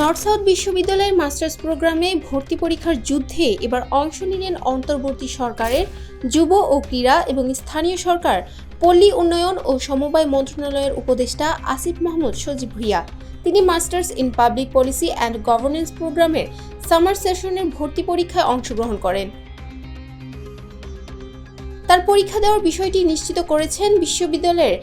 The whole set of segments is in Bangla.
নর্থ সাউথ বিশ্ববিদ্যালয়ের মাস্টার্স প্রোগ্রামে ভর্তি পরীক্ষার যুদ্ধে এবার অংশ নিলেন অন্তর্বর্তী সরকারের যুব ও ক্রীড়া এবং স্থানীয় সরকার, পল্লী উন্নয়ন ও সমবায় মন্ত্রণালয়ের উপদেষ্টা আসিফ মাহমুদ সজীব ভুইয়া। তিনি masters in public policy and governance প্রোগ্রামের সামার সেশনের ভর্তি পরীক্ষায় অংশগ্রহণ করেন। তার পরীক্ষা দেওয়ার বিষয়টি নিশ্চিত করেছেন বিশ্ববিদ্যালয়ের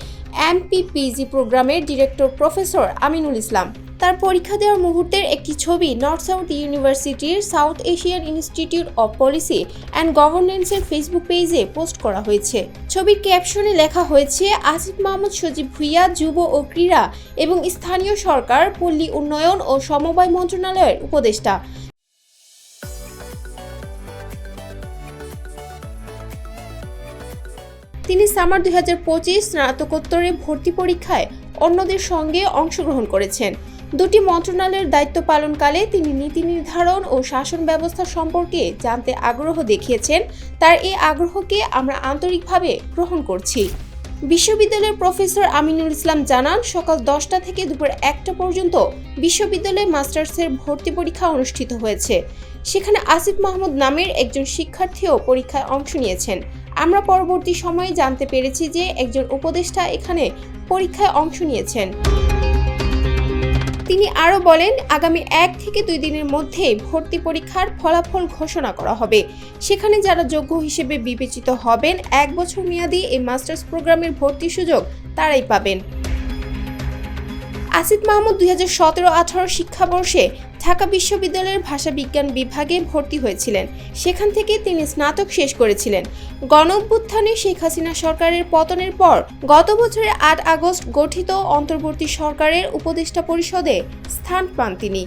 এমপিপিজি প্রোগ্রামের ডিরেক্টর প্রফেসর আমিনুল ইসলাম। তার পরীক্ষা দেওয়ার মুহূর্তের একটি ছবি নর্থ সাউথ ইউনিভার্সিটির South Asian Institute of policy and গভর্নেন্সের Facebook পেজে পোস্ট করা হয়েছে। ছবির ক্যাপশনে লেখা হয়েছে, আসিফ মাহমুদ, সজীব ভুইয়া, যুব ও ক্রীড়া এবং স্থানীয় সরকার, পল্লী উন্নয়ন ও সমবায় মন্ত্রণালয়ের উপদেষ্টা। তিনি সামার দুই হাজার পঁচিশ স্নাতকোত্তরে ভর্তি পরীক্ষায় অন্যদের সঙ্গে অংশগ্রহণ করেছেন। দুটি মন্ত্রণালয়ের দায়িত্ব পালনকালে তিনি নীতি নির্ধারণ ও শাসন ব্যবস্থা সম্পর্কে জানতে আগ্রহ দেখিয়েছেন। তার এই আগ্রহকে আমরা আন্তরিকভাবে গ্রহণ করছি। বিশ্ববিদ্যালয়ের প্রফেসর আমিনুল ইসলাম জানান, সকাল দশটা থেকে দুপুর একটা পর্যন্ত বিশ্ববিদ্যালয়ে মাস্টার্সের ভর্তি পরীক্ষা অনুষ্ঠিত হয়েছে। সেখানে আসিফ মাহমুদ নামের একজন শিক্ষার্থীও পরীক্ষায় অংশ নিয়েছেন। আমরা পরবর্তী সময়ে জানতে পেরেছি যে একজন উপদেষ্টা এখানে পরীক্ষায় অংশ নিয়েছেন। তিনি আরও বলেন, আগামী এক থেকে দুই দিনের মধ্যে ভর্তি পরীক্ষার ফলাফল ঘোষণা করা হবে। সেখানে যারা যোগ্য হিসেবে বিবেচিত হবেন, এক বছর মেয়াদি এই মাস্টার্স প্রোগ্রামের ভর্তি সুযোগ তারাই পাবেন। আসিফ মাহমুদ দুই হাজার সতেরো আঠারো শিক্ষাবর্ষে ঢাকা বিশ্ববিদ্যালয়ের ভাষা বিজ্ঞান বিভাগে ভর্তি হয়েছিলেন। সেখান থেকে তিনি স্নাতক শেষ করেছিলেন। গণ শেখ হাসিনা সরকারের পতনের পর গত বছরের আট আগস্ট গঠিত অন্তর্বর্তী সরকারের উপদেষ্টা পরিষদে স্থান পান তিনি।